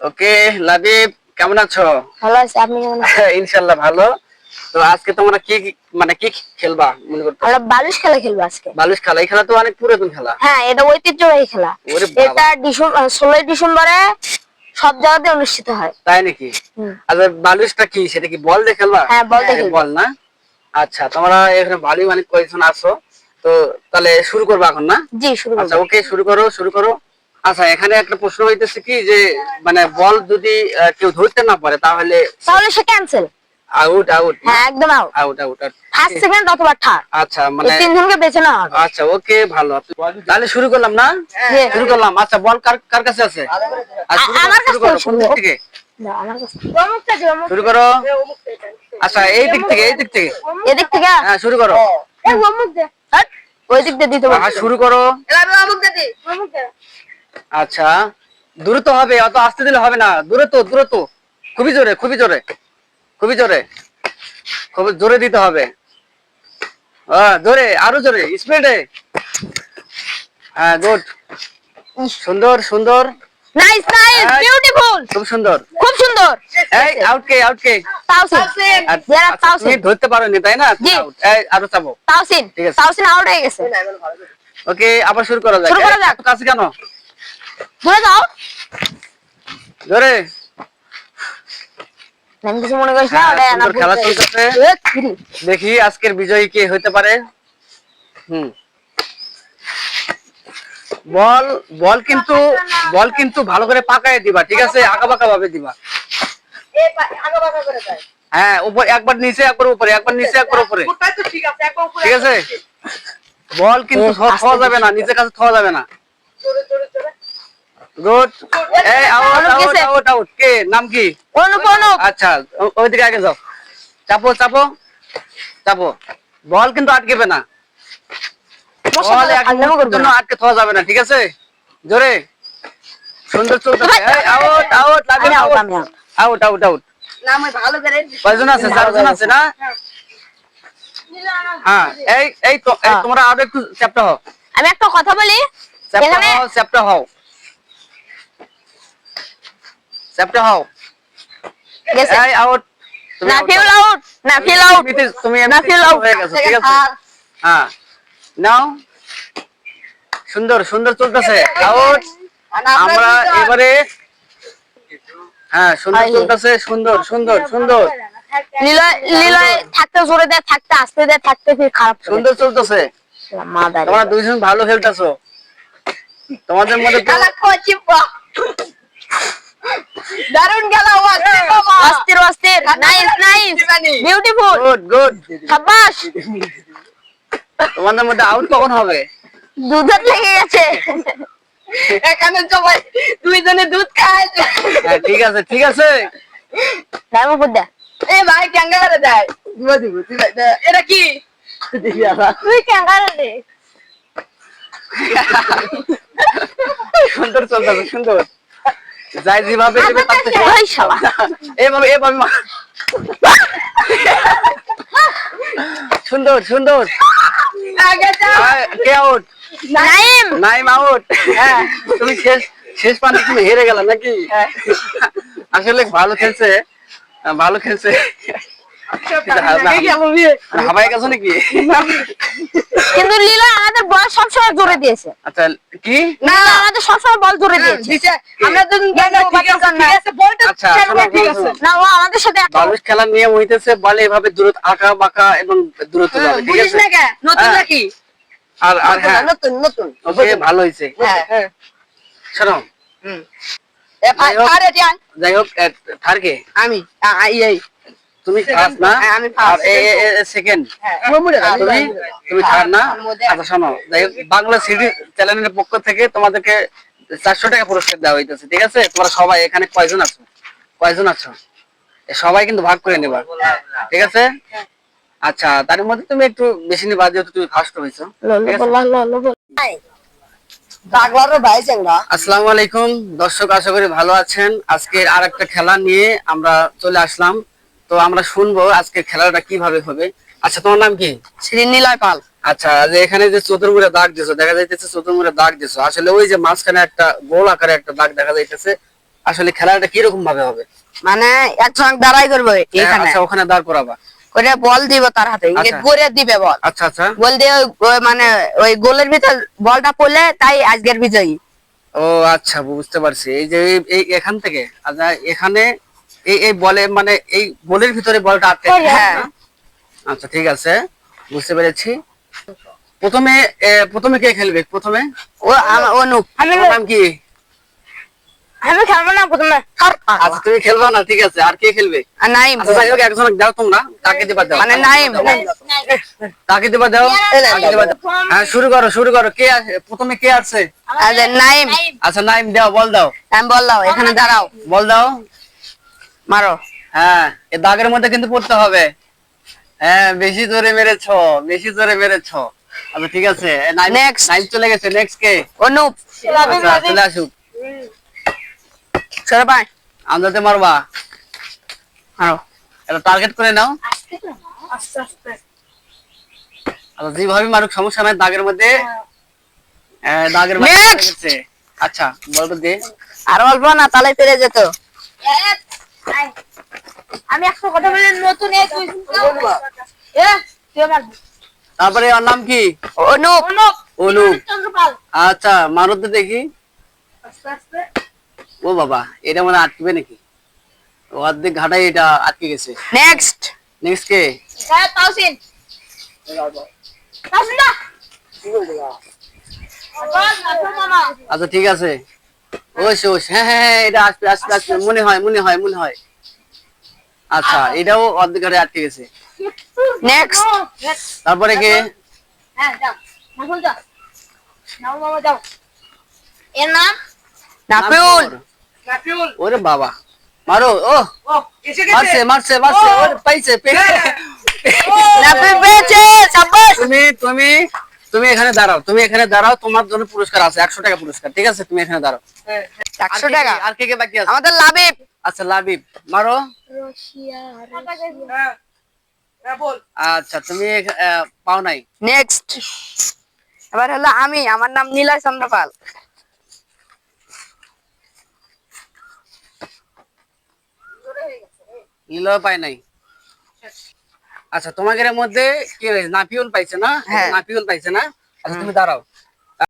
ওকে লাবিব কেমন আছো? ভালো আছে আপনি কেমন আছেন? ইনশাল্লাহ ভালো। তো আজকে তোমরা কি মানে কি খেলবা মনে করতো আমরা বালুস খেলা খেলব আজকে। বালুস খেলা এই খেলা তো অনেক পুরাতন খেলা। হ্যাঁ এটা ঐতিহ্যবাহী খেলা। এটা ডিসেম্বর ষোলোই ডিসেম্বরে সব জায়গাতে অনুষ্ঠিত হয়। তাই নাকি। আচ্ছা বালুসটা কি? সেটা কি বল দিয়ে খেলবা? হ্যাঁ, বল দিয়ে বল না? আচ্ছা তোমরা এখানে বালি মানে কয়েকজন আছো? তো তাহলে শুরু করব এখন না? জি শুরু আচ্ছা ওকে শুরু করো শুরু করো। আচ্ছা এখানে একটা প্রশ্ন হইতেছে কি যে মানে বল যদি কেউ ধরতে না পারে তাহলে তাহলে সে ক্যান্সেল আউট আউট হ্যাঁ একদম out out out first second অথবা থার্ড আচ্ছা এই মানে তিনজনকে বেছে নেওয়া হবে। আচ্ছা ওকে ভালো। তাহলে শুরু করলাম না? জি। শুরু করলাম। আচ্ছা বল কার কার কাছে আছে? আমার কাছে শুরু করো শুরু কোন করো। থেকে। শুরু। করো। আচ্ছা এই দিক থেকে এই দিক থেকে। এদিক থেকে? হ্যাঁ শুরু করো। ওই দিক দিয়ে দিতে হ্যাঁ। শুরু করো। আচ্ছা দ্রুত হবে অত আস্তে দিলে হবে না। দ্রুত দ্রুত খুবই জোরে খুবই জোরে খুবই জোরে। খুবই জোরে দিতে হবে। জোরে আরও জোরে স্পিডে। হ্যাঁ গুড। সুন্দর সুন্দর। নাইস নাইস হ্যাঁ। বিউটিফুল খুব সুন্দর। খুব সুন্দর। এই আউট কে আউট কে। তাওসিন যারা আচ্ছা, তুমি তাওসিন ধরতে পারোনি তাই না? জি। এই আরও চাবো। তাওসিন ঠিক আছে। তাওসিন আউট হয়ে গেছে। ওকে আবার শুরু করা যাক। শুরু করা যাক। কাছে কেন? ধরে আমি কিছু মনে করিস না? হ্যাঁ, ওটা না খেলা চলতেছে। দেখি আজকের বিজয়ী কে হতে পারে। হুম। বল বল কিন্তু বল কিন্তু ভালো করে পাকায় দিবা ঠিক আছে? আঁকা বাঁকা ভাবে দিবা হ্যাঁ উপর একবার নিচে একবার উপরে একবার নিচে একবার উপরে। ঠিক আছে বল কিন্তু এ, থ- আস্তে থোয়া যাবে না নিচের কাছে থোয়া যাবে না। গুড এই আউট আউট আউট আউট কে নাম কি? অনুপ অনুপ। আচ্ছা ওইদিকে আগে যাও। চাপো চাপো। চাপো। বল কিন্তু আটকেবে না। বল জন্য আটকে থাকা যাবে না ঠিক আছে? জোরে। সুন্দর চলতেছে। এই আউট আউট লাগে আউট আউট। আউট। আউট কয়জন আছে? চারজন আছে না? হ্যাঁ। এই এই এই হ্যাঁ। তোমরা আরও একটু হও। আমি একটা কথা বলি। হও চ্যাপ্টা হও। চ্যাপ্টা হও। গেছে এই আউট না ফিল আউট না ফিল আউট তুমি না ফিল আউট হয়ে গেছো ঠিক আছে? হ্যাঁ। নাও সুন্দর সুন্দর চলতেছে। আউট আমরা এবারে হ্যাঁ সুন্দর। চলতেছে সুন্দর সুন্দর সুন্দর। লীলয় লীলয় থাকতে জোরে দেয় থাকতে আস্তে দেয় থাকতে ফির খারাপ সুন্দর চলতেছে। তোমরা দুইজন ভালো খেলতেছো। তোমাদের মধ্যে দারুণ গেল অস্থির অস্থির। Nice nice beautiful good good সাবাস তোমাদের মধ্যে আউট কখন হবে? দুধের লেগে গেছে। এখানে সবাই দুইজনে দুধ খায়। হ্যাঁ ঠিক আছে ঠিক আছে। দাম উপর দে। এ ভাই ক্যাঙ্গা করে দেয় এটা কি? তুই ক্যাঙ্গারে দে। সুন্দর চলতেছে সুন্দর। যাই যেভাবে দেবে তার থেকে- ওই শালা। এভাবে এভাবে সুন্দর সুন্দর। কে আউট নাইম। নাইম আউট হ্যাঁ। তুমি শেষ শেষ পানি তুমি হেরে গেল নাকি? আসলে ভালো খেলছে ভালো খেলছে। কিন্তু লীলা আমাদের বল সবসময় জোরে দিয়েছে। আচ্ছা কি? না আমাদের সবসময় বল জোরে দিয়েছে। আমরা তো ঠিক আছে ঠিক আছে বলটা আচ্ছা, ছাড়বে, শোনো, ঠিক শোনো, আছে। শোনো। না ও আমাদের সাথে এক- বালুস নিয়ম হইতেছে বলে এভাবে দূরত আঁকা বাঁকা এবং দূরত্ব যাবে ঠিক আছে? নতুন হ্যাঁ। নাকি? আর আর হ্যাঁ। নতুন নতুন। ভালো হয়েছে হ্যাঁ। হ্যাঁ। শোনো। যাই হোক। আরে যান যাই হোক থার্কে আমি এই। তুমি ফার্স্ট না? হ্যাঁ, আর সেকেন্ড হ্যাঁ তুমি তুমি থার্ড না? আচ্ছা শোনো। বাংলা সিডি চ্যানেলের পক্ষ থেকে তোমাদেরকে চারশো টাকা পুরস্কার দেওয়া হইতেছে ঠিক আছে? তোমরা সবাই এখানে কয়জন আছো? কয়জন আছো? সবাই কিন্তু ভাগ করে নেবা ঠিক আছে? আচ্ছা তার মধ্যে তুমি একটু বেশি নিবা যেহেতু তুমি ফার্স্ট হয়েছো আসসালামু আলাইকুম। দর্শক আশা করি ভালো আছেন। আজকের আর একটা খেলা নিয়ে আমরা চলে আসলাম। তো আমরা শুনব আজকের খেলাটা কীভাবে হবে। আচ্ছা তোমার নাম কি? শ্রীনীলয় পাল। আচ্ছা যে এখানে যে চতুর্মুড়ে দাগ দিছো দেখা যাইতেছে চতুর্মুড়ে দাগ দিছো আসলে ওই যে মাঝখানে একটা গোল আকারে একটা দাগ দেখা যাইতেছে। আসলে খেলাটা কীরকম ভাবে হবে? মানে একসঙ্গে দাঁড়াই করব এখানে। আচ্ছা ওখানে দাঁড় করাবা। করে বল দিব তার হাতে আচ্ছা। করে দিবে বল। আচ্ছা আচ্ছা। বল দিয়ে মানে ওই গোলের ভিতর বলটা পড়লে তাই আজকের বিজয়ী। ও আচ্ছা বুঝতে পারছি। এই যে এখান থেকে আচ্ছা এখানে এই এই বলে মানে এই গোলের ভিতরে বলটা আটকে হ্যাঁ। আচ্ছা ঠিক আছে। বুঝতে পেরেছি। প্রথমে প্রথমে কে খেলবে? প্রথমে? ও আমি নাম কি? আমি খেলব না প্রথমে। আচ্ছা তুমি খেলবা না ঠিক আছে। আর কে খেলবে? নাইম। আচ্ছা একজন দাও তোমরা। কাকে দিবা দাও। মানে নাইম। কাকে দিবা দাও। দাও। হ্যাঁ শুরু করো শুরু করো। কে আছে? প্রথমে কে আছে? নাইম। আচ্ছা নাইম দাও বল দাও। আমি বললাম এখানে দাঁড়াও। বল দাও। মারো। হ্যাঁ এ দাগের মধ্যে কিন্তু পড়তে হবে। হ্যাঁ বেশি জোরে মেরেছ বেশি জোরে মেরেছ। আচ্ছা ঠিক আছে। Next. নাইম চলে গেছে নেক্সট কে? অনুপ। আচ্ছা চলে আসুক। সরে পাই আমদাতে মারবা। মারো। এটা টার্গেট করে নাও। আস্তে আস্তে আচ্ছা যেভাবে মারুক সমস্যা নাই দাগের মধ্যে। দাগের মধ্যে। আচ্ছা বলতো দে। আর অল্প না তাহলে পেরে যেত। আমি একশো কথা বলে নতুন তারপরে ওর নাম কি? অনুপ। অনুপ। অনুপ। আচ্ছা মারুতে দেখি। আস্তে আস্তে। ও বাবা এটা মানে আটকে নাকি? অর্ধেক ঘাটাই এটা আটকে গেছে। নেক্সট নেক্সট কে? হ্যাঁ তাওসিন। তাওসিন আচ্ছা ঠিক আছে। ওস ওস হ্যাঁ হ্যাঁ হ্যাঁ এটা আসবে আসবে আসবে। মনে হয় মনে হয় মনে হয়। আচ্ছা এটাও অর্ধেক আটকে গেছে। নেক্সট তারপরে কে? হ্যাঁ যাও। নাও যাও। এর নাম? নাপিউল। নাপিউল। ওরে বাবা। মারো ও। মারছে মারছে মারছে। ওরে পাইছে পেয়েছে নাপিউল পেয়েছে সাব্বাস। তুমি তুমি। তুমি এখানে দাঁড়াও তুমি এখানে দাঁড়াও তোমার জন্য পুরস্কার আছে একশো টাকা পুরস্কার ঠিক আছে? তুমি এখানে দাঁড়াও। একশো টাকা? আর কে কে বাকি আছে? আমাদের লাবিব। আচ্ছা লাবিব মারো। আচ্ছা তুমি পাও নাই। নেক্সট এবার হলো আমি আমার নাম নীলয় চন্দ্রপাল। নীলও পায় নাই। আচ্ছা তোমাদের মধ্যে কি নাপিউল পাইছে না? হ্যাঁ। নাপিউল পাইছে না? আচ্ছা তুমি দাঁড়াও।